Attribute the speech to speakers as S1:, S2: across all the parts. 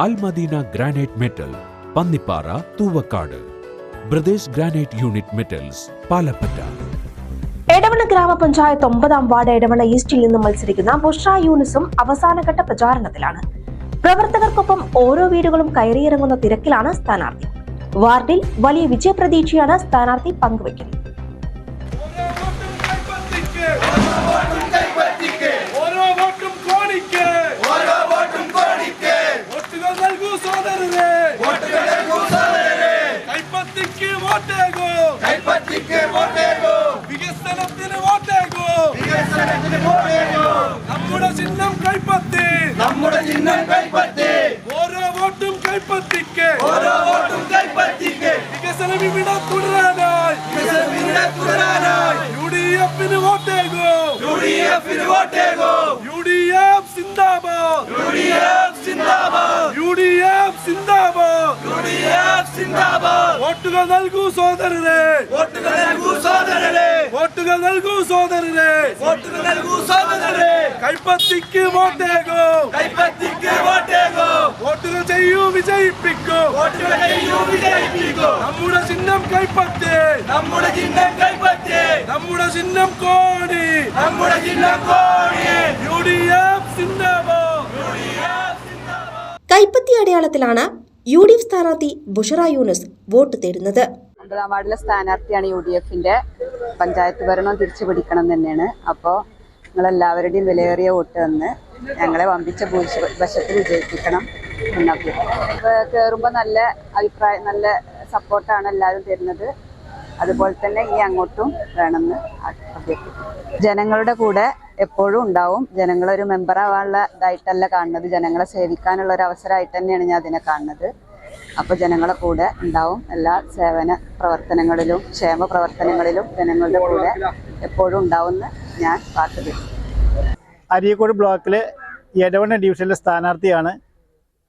S1: Al Madina granite metal Pannippara Thoovakkad. ബ്രദേശ് granite unit metals Palappatta.
S2: Edavana ഗ്രാമപഞ്ചായത്ത് ഒമ്പതാം ward Edavanna ഈസ്റ്റിൽ നിന്ന് മത്സരിക്കുന്ന ബുഷ യൂനിസും അവസാനഘട്ട പ്രചാരണത്തിലാണ്. പ്രവർത്തകർക്കൊപ്പം ഓരോ വീടുകളും കയറിയിറങ്ങുന്ന തിരക്കിലാണ് സ്ഥാനാർത്ഥി. വാർഡിൽ വലിയ വിജയപ്രതീക്ഷയാണ് സ്ഥാനാർത്ഥി പങ്കുവയ്ക്കുന്നത്.
S3: കൈപ്പത്തിക്ക് വോട്ടേകോ വോട്ടുകൾ നൽകൂ സോദരരെ വോട്ടുകൾ നൽകൂ സോദരരെ വോട്ടുകൾ നൽകൂ സോദരരെ വോട്ടുകൾ നൽകൂ സോദരരെ കൈപ്പത്തിക്ക് വോട്ടേകോ. കൈപ്പത്തിക്ക് വോട്ടേകോ. വോട്ടുകൾ ചെയ്യൂ വിജയിപ്പിക്കൂ. വോട്ടുകൾ ചെയ്യൂ വിജയിപ്പിക്കൂ. നമ്മുടെ ചിഹ്നം കൈപ്പത്തി നമ്മുടെ ചിഹ്നം കൈപ്പത്തി നമ്മുടെ ചിഹ്നം കോടി. നമ്മുടെ ചിഹ്നം കോടി. യു ഡി എഫ് ഡി
S2: കൈപ്പത്തി അടയാളത്തിലാണ് യു ഡി എഫ് സ്ഥാനാർത്ഥി ബുഷറ യൂനസ് വോട്ട് തേടുന്നത്.
S4: ഒമ്പതാം വാർഡിലെ സ്ഥാനാർത്ഥിയാണ് യു ഡി എഫിന്റെ പഞ്ചായത്ത് ഭരണം തിരിച്ചു പിടിക്കണം തന്നെയാണ്. അപ്പോൾ നിങ്ങളെല്ലാവരുടെയും വിലയേറിയ വോട്ട് തന്ന് ഞങ്ങളെ വമ്പിച്ച വശത്തിൽ വിജയിപ്പിക്കണം എന്ന് കയറുമ്പോൾ നല്ല അഭിപ്രായം നല്ല സപ്പോർട്ടാണ് എല്ലാവരും തരുന്നത്. അതുപോലെ തന്നെ ഈ അങ്ങോട്ടും വേണമെന്ന് അഭ്യർത്ഥിക്കുന്നു. ജനങ്ങളുടെ കൂടെ എപ്പോഴും ഉണ്ടാവും. ജനങ്ങളൊരു മെമ്പർ ആവാനുള്ള ഇതായിട്ടല്ല കാണുന്നത്. ജനങ്ങളെ സേവിക്കാനുള്ള ഒരു അവസരമായിട്ട് തന്നെയാണ് ഞാൻ അതിനെ കാണുന്നത്. അപ്പോൾ ജനങ്ങളെ കൂടെ ഉണ്ടാവും. എല്ലാ സേവന പ്രവർത്തനങ്ങളിലും ക്ഷേമ പ്രവർത്തനങ്ങളിലും ജനങ്ങളുടെ കൂടെ എപ്പോഴും ഉണ്ടാവുമെന്ന് ഞാൻ വാക്ക് തരും
S5: അരീക്കോട് ബ്ലോക്കിലെ എടവണ്ണ ഡിവിഷനിലെ സ്ഥാനാർത്ഥിയാണ്.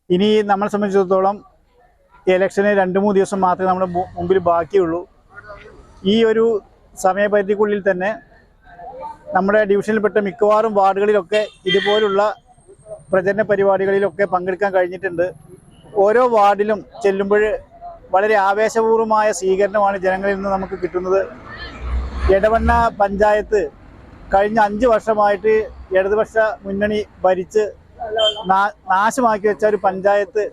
S5: ഇനി നമ്മളെ സംബന്ധിച്ചിടത്തോളം ഇലക്ഷന് രണ്ട് മൂന്ന് ദിവസം മാത്രമേ നമ്മുടെ മുമ്പിൽ ബാക്കിയുള്ളൂ. ഈ ഒരു സമയപരിധിക്കുള്ളിൽ തന്നെ നമ്മുടെ ഡിവിഷനിൽപ്പെട്ട മിക്കവാറും വാർഡുകളിലൊക്കെ ഇതുപോലുള്ള പ്രചരണ പരിപാടികളിലൊക്കെ പങ്കെടുക്കാൻ കഴിഞ്ഞിട്ടുണ്ട്. ഓരോ വാർഡിലും ചെല്ലുമ്പോൾ വളരെ ആവേശപൂർവമായ സ്വീകരണമാണ് ജനങ്ങളിൽ നിന്ന് നമുക്ക് കിട്ടുന്നത്. എടവണ്ണ പഞ്ചായത്ത് കഴിഞ്ഞ അഞ്ച് വർഷമായിട്ട് ഇടതുപക്ഷ മുന്നണി ഭരിച്ച് നാശമാക്കി വെച്ച ഒരു പഞ്ചായത്ത്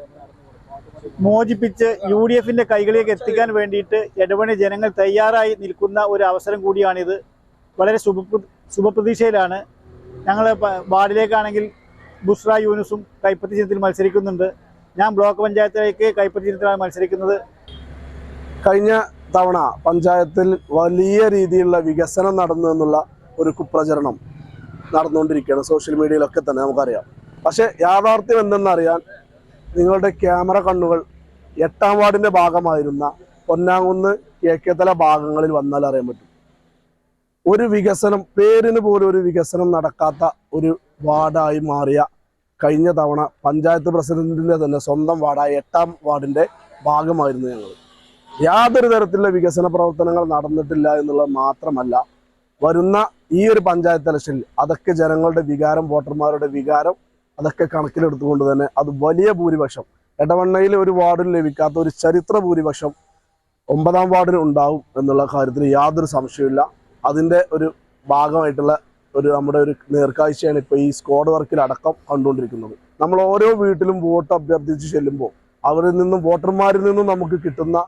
S5: മോചിപ്പിച്ച് യു ഡി എഫിന്റെ കൈകളിലേക്ക് എത്തിക്കാൻ വേണ്ടിയിട്ട് ഇടവണി ജനങ്ങൾ തയ്യാറായി നിൽക്കുന്ന ഒരു അവസരം കൂടിയാണിത്. വളരെ ശുഭ ശുഭപ്രതീക്ഷയിലാണ് ഞങ്ങൾ വാർഡിലേക്കാണെങ്കിൽ ബുഷ്ര യൂനുസും കൈപ്പത്തി ചിഹ്നത്തിൽ മത്സരിക്കുന്നുണ്ട്. ഞാൻ ബ്ലോക്ക് പഞ്ചായത്തിലേക്ക് കൈപ്പത്തി ചിഹ്നത്തിലാണ് മത്സരിക്കുന്നത്.
S6: കഴിഞ്ഞ തവണ പഞ്ചായത്തിൽ വലിയ രീതിയിലുള്ള വികസനം നടന്നു എന്നുള്ള ഒരു കുപ്രചരണം നടന്നുകൊണ്ടിരിക്കുകയാണ്. സോഷ്യൽ മീഡിയയിലൊക്കെ തന്നെ നമുക്കറിയാം. പക്ഷെ യാഥാർത്ഥ്യം എന്തെന്നറിയാൻ നിങ്ങളുടെ ക്യാമറ കണ്ണുകൾ എട്ടാം വാർഡിന്റെ ഭാഗമായിരുന്ന പൊന്നാങ്കുന്ന് കേക്കേത്തല ഭാഗങ്ങളിൽ വന്നാൽ അറിയാൻ പറ്റും. ഒരു വികസനം പേരിന് പോലും ഒരു വികസനം നടക്കാത്ത ഒരു വാർഡായി മാറിയ കഴിഞ്ഞ തവണ പഞ്ചായത്ത് പ്രസിഡന്റിന്റെ തന്നെ സ്വന്തം വാർഡായ എട്ടാം വാർഡിന്റെ ഭാഗമായിരുന്നു ഞങ്ങൾ യാതൊരു തരത്തിലുള്ള വികസന പ്രവർത്തനങ്ങൾ നടന്നിട്ടില്ല എന്നുള്ളത് മാത്രമല്ല വരുന്ന ഈ ഒരു പഞ്ചായത്ത് ഇലക്ഷനിൽ അതൊക്കെ ജനങ്ങളുടെ വികാരം വോട്ടർമാരുടെ വികാരം അതൊക്കെ കണക്കിലെടുത്തുകൊണ്ട് തന്നെ അത് വലിയ ഭൂരിപക്ഷം. ഇടവണ്ണയിൽ ഒരു വാർഡിൽ ലഭിക്കാത്ത ഒരു ചരിത്ര ഭൂരിപക്ഷം ഒമ്പതാം വാർഡിന് ഉണ്ടാവും എന്നുള്ള കാര്യത്തിൽ യാതൊരു സംശയമില്ല അതിന്റെ ഒരു ഭാഗമായിട്ടുള്ള ഒരു നമ്മുടെ ഒരു നേർക്കാഴ്ചയാണ് ഇപ്പോൾ ഈ സ്ക്വാഡ് വർക്കിൽ അടക്കം കണ്ടുകൊണ്ടിരിക്കുന്നത്. നമ്മൾ ഓരോ വീട്ടിലും വോട്ട് അഭ്യർത്ഥിച്ച് ചെല്ലുമ്പോൾ അവരിൽ നിന്നും വോട്ടർമാരിൽ നിന്നും നമുക്ക് കിട്ടുന്ന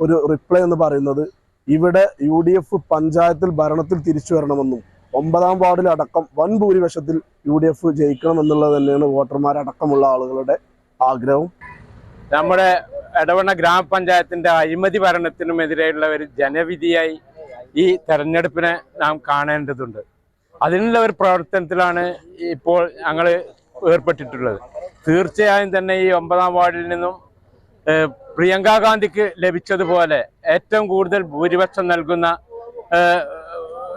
S6: ഒരു റിപ്ലൈ എന്ന് പറയുന്നത് ഇവിടെ യു ഡി എഫ് പഞ്ചായത്തിൽ ഭരണത്തിൽ തിരിച്ചു വരണമെന്നും ഒമ്പതാം വാർഡിൽ അടക്കം വൻ ഭൂരിപക്ഷത്തിൽ യു ഡി എഫ് ജയിക്കണം എന്നുള്ളത് തന്നെയാണ് വോട്ടർമാരടക്കമുള്ള ആളുകളുടെ ആഗ്രഹം
S7: നമ്മുടെ എടവണ്ണ ഗ്രാമപഞ്ചായത്തിന്റെ അഴിമതി ഭരണത്തിനുമെതിരെയുള്ള ഒരു ജനവിധിയായി ഈ തെരഞ്ഞെടുപ്പിനെ നാം കാണേണ്ടതുണ്ട്. അതിനുള്ള ഒരു പ്രവർത്തനത്തിലാണ് ഇപ്പോൾ ഞങ്ങൾ ഏർപ്പെട്ടിട്ടുള്ളത്. തീർച്ചയായും തന്നെ ഈ ഒമ്പതാം വാർഡിൽ നിന്നും പ്രിയങ്കാ ഗാന്ധിക്ക് ലഭിച്ചതുപോലെ ഏറ്റവും കൂടുതൽ ഭൂരിപക്ഷം നൽകുന്ന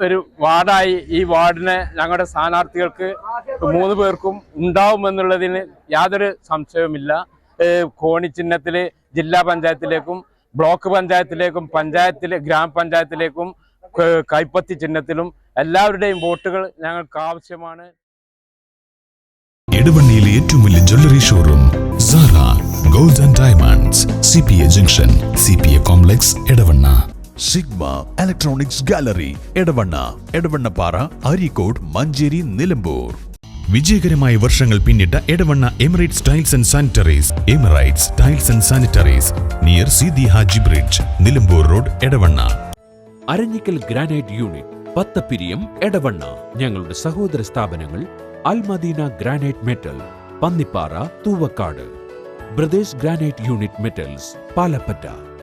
S7: ഒരു വാർഡായി ഈ വാർഡിനെ ഞങ്ങളുടെ സ്ഥാനാർത്ഥികൾക്ക് മൂന്ന് പേർക്കും ഉണ്ടാവുമെന്നുള്ളതിന് യാതൊരു സംശയവുമില്ല. കോണി ചിഹ്നത്തിൽ ജില്ലാ പഞ്ചായത്തിലേക്കും ബ്ലോക്ക് പഞ്ചായത്തിലേക്കും പഞ്ചായത്തിലെ ഗ്രാമപഞ്ചായത്തിലേക്കും കൈപ്പത്തി ചിഹ്നത്തിലും എല്ലാവരുടെയും വോട്ടുകൾ ഞങ്ങൾക്ക് ആവശ്യമാണ്.
S8: ഇടവണ്ണിയിലെ ഏറ്റവും വലിയ jewellery showroom Sara gold and diamonds C P A junction C P A complex Edavanna. Sigma electronics gallery Edavanna Edavannappara Areekode Manjeri Nilambur. വിജയകരമായ വർഷങ്ങൾ പിന്നിട്ട Edavanna Emirates tiles and sanitaries Emirates tiles and sanitaries near Sidi Haji bridge Nilambur road Edavanna.
S1: Aranjikkal granite unit Pathappiriyam Edavanna. ഞങ്ങളുടെ സഹോദര സ്ഥാപനങ്ങൾ Almadina granite metal Pannippara Thoovakkad. ബ്രദേശ് granite unit metals Palappatta.